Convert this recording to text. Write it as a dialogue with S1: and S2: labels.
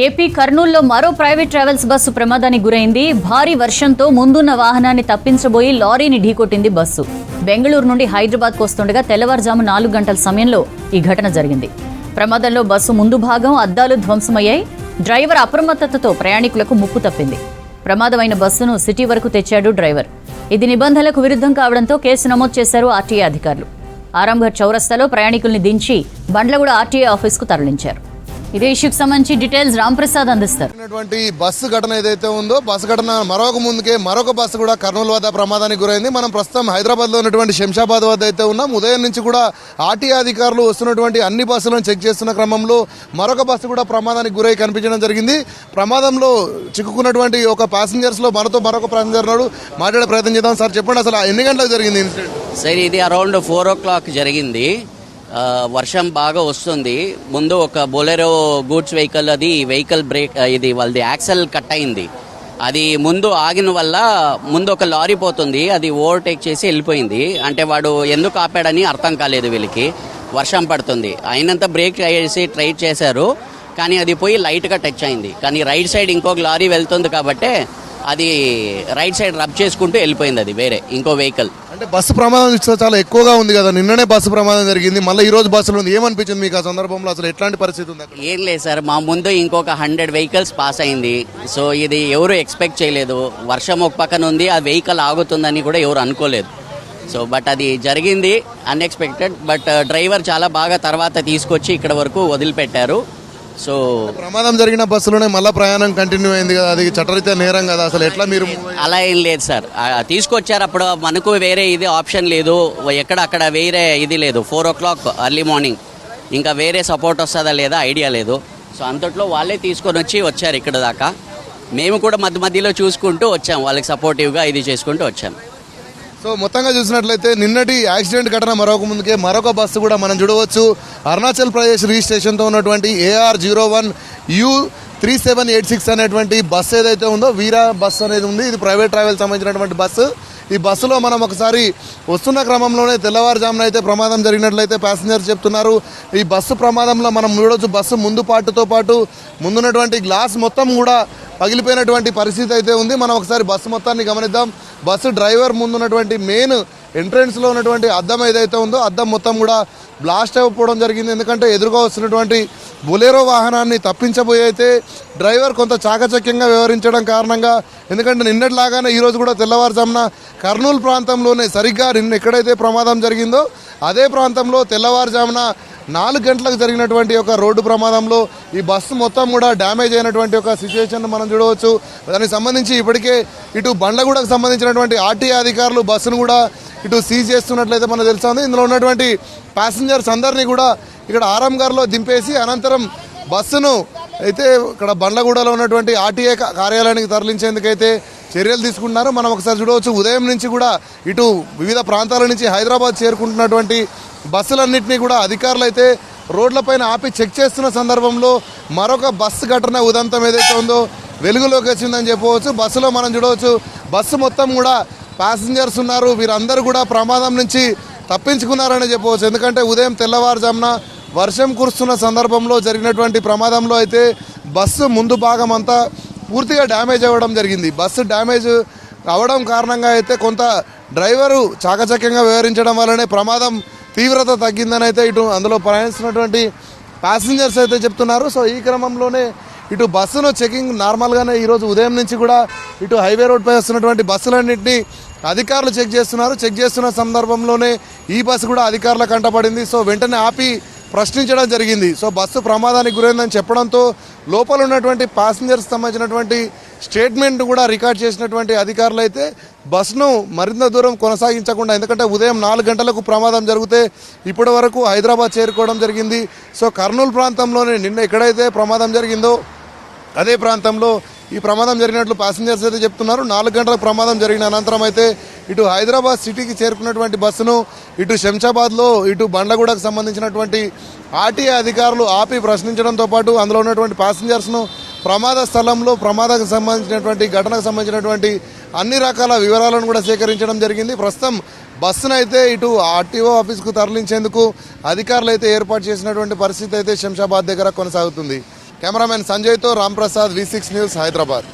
S1: AP కర్నూలులో మరో private travels bus ప్రమాదానికి గురైంది. భారీ వర్షంతో ముందున్న వాహనాన్ని తప్పించబోయి లారీని ఢీకొట్టింది బస్సు. బెంగళూరు నుండి హైదరాబాద్కు వస్తుండగా తెల్లవారుజాము నాలుగు గంటల సమయంలో ఈ ఘటన జరిగింది. ప్రమాదంలో బస్సు ముందు భాగం అద్దాలు ధ్వంసమయ్యాయి. డ్రైవర్ అప్రమత్తతతో ప్రయాణికులకు ముప్పు తప్పింది. ప్రమాదమైన బస్సును సిటీ వరకు తెచ్చాడు డ్రైవర్. ఇది నిబంధనలకు విరుద్ధం కావడంతో కేసు నమోదు చేశారు ఆర్టీఏ అధికారులు. ఆరంభ చౌరస్తాలో ప్రయాణికుల్ని దించి బండ్లగూడ ఆర్టీఏ ఆఫీస్కు తరలించారు. ఇదే ఇష్యూకి సంబంధించి డీటెయిల్స్ రాంప్రసాద్ అందిస్తారు.
S2: జరిగినటువంటి బస్సు ఘటన ఏదైతే ఉందో బస్సు ఘటన మరొక ముందుకే మరొక బస్సు కూడా కర్నూలు వద్ద ప్రమాదానికి గురైంది. మనం ప్రస్తుతం హైదరాబాద్లో ఉన్నటువంటి శంషాబాద్ వద్ద అయితే ఉన్నాం. ఉదయం నుంచి కూడా ఆర్టీఏ అధికారులు వస్తున్నటువంటి అన్ని బస్సులను చెక్ చేస్తున్న క్రమంలో మరొక బస్సు కూడా ప్రమాదానికి గురై కనిపించడం జరిగింది. ప్రమాదంలో చిక్కుకున్నటువంటి ఒక ప్యాసింజర్స్లో మనతో మరొక ప్యాసింజర్ ఉన్నాడు. మాట్లాడే ప్రయత్నం చేద్దాం. సార్ చెప్పండి అసలు ఎన్ని గంటలకు జరిగింది ఇన్సిడెంట్
S3: సార్ ఇది అరౌండ్ ఫోర్ ఓ క్లాక్ జరిగింది. వర్షం బాగా వస్తుంది. ముందు ఒక బొలెరో గూడ్స్ వెహికల్ అది వెహికల్ బ్రేక్ ఇది వాళ్ళది యాక్సెల్ కట్ అయింది. అది ముందు ఆగిన వల్ల ముందు ఒక లారీ పోతుంది అది ఓవర్టేక్ చేసి వెళ్ళిపోయింది. అంటే వాడు ఎందుకు ఆపాడని అర్థం కాలేదు వీళ్ళకి. వర్షం పడుతుంది. అయినంత బ్రేక్ చేసి ట్రై చేశారు కానీ అది పోయి లైట్గా టచ్ అయింది. కానీ రైట్ సైడ్ ఇంకొక లారీ వెళ్తుంది కాబట్టి అది రైట్ సైడ్ రబ్ చేసుకుంటూ వెళ్ళిపోయింది అది వేరే ఇంకో వెహికల్.
S2: అంటే బస్సు ప్రమాదం చాలా ఎక్కువగా ఉంది కదా. నిన్ననే బస్సు ప్రమాదం జరిగింది. మళ్ళీ ఈ రోజు బస్సులో ఉంది. ఏమనిపించింది మీకు ఆ సందర్భంలో? అసలు ఎట్లాంటి పరిస్థితి ఉంది అక్కడ?
S3: ఏం లేదు సార్. మా ముందు ఇంకొక హండ్రెడ్ వెహికల్స్ పాస్ అయింది. సో ఇది ఎవరు ఎక్స్పెక్ట్ చేయలేదు. వర్షం ఒక పక్కన ఉంది. ఆ వెహికల్ ఆగుతుందని కూడా ఎవరు అనుకోలేదు. సో బట్ అది జరిగింది అన్ఎక్స్పెక్టెడ్. బట్ డ్రైవర్ చాలా బాగా తర్వాత తీసుకొచ్చి ఇక్కడ వరకు వదిలిపెట్టారు. సో
S2: ప్రమాదం జరిగిన బస్సులోనే మళ్ళీ ప్రయాణం కంటిన్యూ అయింది కదా అది చట్టరీత్యా నేరం కదా అసలు ఎట్లా మీరు?
S3: అలా ఏం లేదు సార్. తీసుకొచ్చారు అప్పుడు మనకు వేరే ఇది ఆప్షన్ లేదు. ఎక్కడ అక్కడ వేరే ఇది లేదు. Four o'clock early morning. ఇంకా వేరే సపోర్ట్ వస్తుందా లేదా ఐడియా లేదు. సో అంతట్లో వాళ్ళే తీసుకొని వచ్చి వచ్చారు ఇక్కడ దాకా. మేము కూడా మధ్య మధ్యలో చూసుకుంటూ వచ్చాం. వాళ్ళకి సపోర్టివ్గా ఇది చేసుకుంటూ వచ్చాం.
S2: సో మొత్తంగా చూసినట్లయితే నిన్నటి యాక్సిడెంట్ ఘటన మరొక ముందుకే మరొక బస్సు కూడా మనం చూడవచ్చు. అరుణాచల్ ప్రదేశ్ రిజిస్ట్రేషన్తో ఉన్నటువంటి AR zero one U three seven eight six అనేటువంటి బస్సు ఏదైతే ఉందో వీరా బస్సు అనేది ఉంది. ఇది ప్రైవేట్ ట్రావెల్ సంబంధించినటువంటి బస్సు ఈ బస్సులో మనం ఒకసారి వస్తున్న క్రమంలోనే తెల్లవారుజామున అయితే ప్రమాదం జరిగినట్లయితే ప్యాసింజర్స్ చెప్తున్నారు. ఈ బస్సు ప్రమాదంలో మనం చూడవచ్చు బస్సు ముందు పాటుతో పాటు ముందున్నటువంటి గ్లాస్ మొత్తం కూడా పగిలిపోయినటువంటి పరిస్థితి అయితే ఉంది. మనం ఒకసారి బస్సు మొత్తాన్ని గమనిద్దాం. బస్సు డ్రైవర్ ముందున్నటువంటి మెయిన్ ఎంట్రన్స్లో ఉన్నటువంటి అద్దం ఏదైతే ఉందో అద్దం మొత్తం కూడా బ్లాస్ట్ అయిపోవడం జరిగింది. ఎందుకంటే ఎదురుగా వస్తున్నటువంటి బొలేరో వాహనాన్ని తప్పించబోయి అయితే డ్రైవర్ కొంత చాకచక్యంగా వ్యవహరించడం కారణంగా ఎందుకంటే నిన్నటిలాగానే ఈరోజు కూడా తెల్లవారుజామున కర్నూలు ప్రాంతంలోనే సరిగ్గా నిన్న ఎక్కడైతే ప్రమాదం జరిగిందో అదే ప్రాంతంలో తెల్లవారుజామున నాలుగు గంటలకు జరిగినటువంటి ఒక రోడ్డు ప్రమాదంలో ఈ బస్సు మొత్తం కూడా డ్యామేజ్ అయినటువంటి ఒక సిచ్యువేషన్ మనం చూడవచ్చు. దానికి సంబంధించి ఇప్పటికే ఇటు బండ్లగూడకు సంబంధించినటువంటి ఆర్టీఏ అధికారులు బస్సును కూడా ఇటు సీజ్ చేస్తున్నట్లయితే మనకు తెలుస్తుంది. ఇందులో ఉన్నటువంటి ప్యాసింజర్స్ అందరినీ కూడా ఇక్కడ ఆరంగార్లో దింపేసి అనంతరం బస్సును అయితే ఇక్కడ బండ్లగూడలో ఉన్నటువంటి ఆర్టీఏ కార్యాలయానికి తరలించేందుకైతే చర్యలు తీసుకుంటున్నారు. మనం ఒకసారి చూడవచ్చు. ఉదయం నుంచి కూడా ఇటు వివిధ ప్రాంతాల నుంచి హైదరాబాద్ చేరుకుంటున్నటువంటి బస్సులన్నింటినీ కూడా అధికారులు అయితే రోడ్లపైన ఆపి చెక్ చేస్తున్న సందర్భంలో మరొక బస్సు ఘటన ఉదంతం ఏదైతే ఉందో వెలుగులోకి వచ్చిందని చెప్పవచ్చు. బస్సులో మనం చూడవచ్చు బస్సు మొత్తం కూడా ప్యాసింజర్స్ ఉన్నారు. వీరందరూ కూడా ప్రమాదం నుంచి తప్పించుకున్నారని చెప్పవచ్చు. ఎందుకంటే ఉదయం తెల్లవారుజామున వర్షం కురుస్తున్న సందర్భంలో జరిగినటువంటి ప్రమాదంలో అయితే బస్సు ముందు భాగం అంతా పూర్తిగా డ్యామేజ్ అవ్వడం జరిగింది. బస్సు డ్యామేజ్ అవడం కారణంగా అయితే కొంత డ్రైవరు చాకచక్యంగా వ్యవహరించడం వల్లనే ప్రమాదం తీవ్రత తగ్గిందని అయితే ఇటు అందులో ప్రయాణిస్తున్నటువంటి ప్యాసింజర్స్ అయితే చెప్తున్నారు. సో ఈ క్రమంలోనే ఇటు బస్సును చెకింగ్ నార్మల్గానే ఈరోజు ఉదయం నుంచి కూడా ఇటు హైవే రోడ్పై వస్తున్నటువంటి బస్సులన్నింటినీ అధికారులు చెక్ చేస్తున్నారు. చెక్ చేస్తున్న సందర్భంలోనే ఈ బస్సు కూడా అధికారుల కంటపడింది సో వెంటనే ఆపి ప్రశ్నించడం జరిగింది. సో బస్సు ప్రమాదానికి గురైందని చెప్పడంతో లోపల ఉన్నటువంటి ప్యాసింజర్స్ సంబంధించినటువంటి స్టేట్మెంట్ కూడా రికార్డ్ చేసినటువంటి అధికారులు అయితే బస్సును మరింత దూరం కొనసాగించకుండా ఎందుకంటే ఉదయం నాలుగు గంటలకు ప్రమాదం జరిగితే ఇప్పటి వరకు హైదరాబాద్ చేరుకోవడం జరిగింది. సో కర్నూలు ప్రాంతంలోనే నిన్న ఎక్కడైతే ప్రమాదం జరిగిందో అదే ప్రాంతంలో ఈ ప్రమాదం జరిగినట్లు ప్యాసింజర్స్ అయితే చెప్తున్నారు. నాలుగు గంటల ప్రమాదం జరిగిన అనంతరం అయితే ఇటు హైదరాబాద్ సిటీకి చేరుకున్నటువంటి బస్సును ఇటు శంషాబాద్లో ఇటు బండగూడకు సంబంధించినటువంటి ఆర్టీఏ అధికారులు ఆపి ప్రశ్నించడంతో పాటు అందులో ఉన్నటువంటి ప్యాసింజర్స్ను ప్రమాద స్థలంలో ప్రమాదానికి సంబంధించినటువంటి ఘటనకు సంబంధించినటువంటి అన్ని రకాల వివరాలను కూడా సేకరించడం జరిగింది. ప్రస్తుతం బస్సును అయితే ఇటు ఆర్టీఓ ఆఫీస్కు తరలించేందుకు అధికారులు అయితే ఏర్పాటు చేసినటువంటి పరిస్థితి అయితే శంషాబాద్ దగ్గర కొనసాగుతుంది. Cameraman సంజయ్తో Ramprasad V six news Hyderabad.